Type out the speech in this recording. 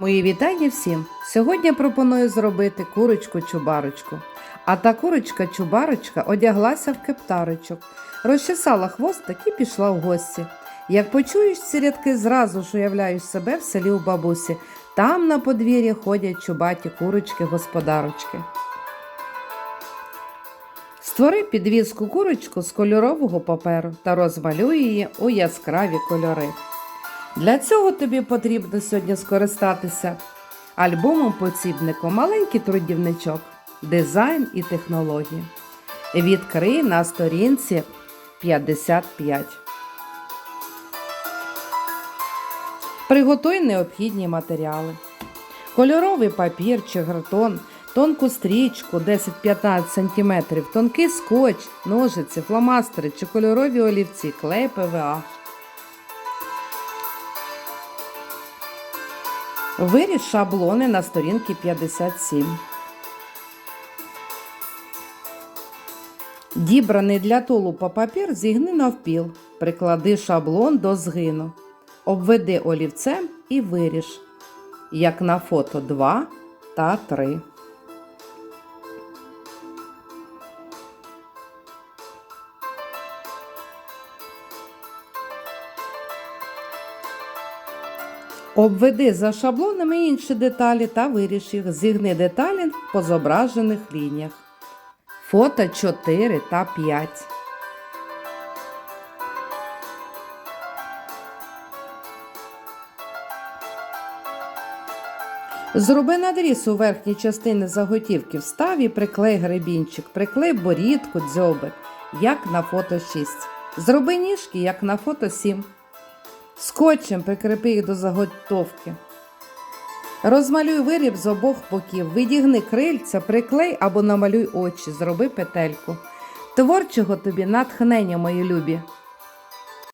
Мої вітання всім! Сьогодні пропоную зробити курочку-чубарочку. А та курочка-чубарочка одяглася в кептарочок, розчесала хвостик і пішла в гості. Як почуєш ці рядки, зразу ж уявляєш себе в селі у бабусі. Там на подвір'ї ходять чубаті курочки-господарочки. Створи підвіску курочку з кольорового паперу та розмалюй її у яскраві кольори. Для цього тобі потрібно сьогодні скористатися альбомом-посібником Маленький трудівничок, дизайн і технології. Відкрий на сторінці 55. Приготуй необхідні матеріали. Кольоровий папір чи гратон, тонку стрічку 10-15 см, тонкий скотч, ножиці, фломастери чи кольорові олівці, клей ПВА. Виріж шаблони на сторінки 57. Дібраний для тулупа папір зігни навпіл. Приклади шаблон до згину. Обведи олівцем і виріж, як на фото 2 та 3. Обведи за шаблонами інші деталі та виріж їх. Зігни деталі по зображених лініях. Фото 4 та 5. Зроби надріз у верхній частині заготівки, встав і приклей гребінчик, приклей борідку, дзьобик, як на фото 6. Зроби ніжки, як на фото 7. Скотчем прикріпи їх до заготовки. Розмалюй виріб з обох боків, видігни крильця, приклей або намалюй очі, зроби петельку. Творчого тобі натхнення, мої любі!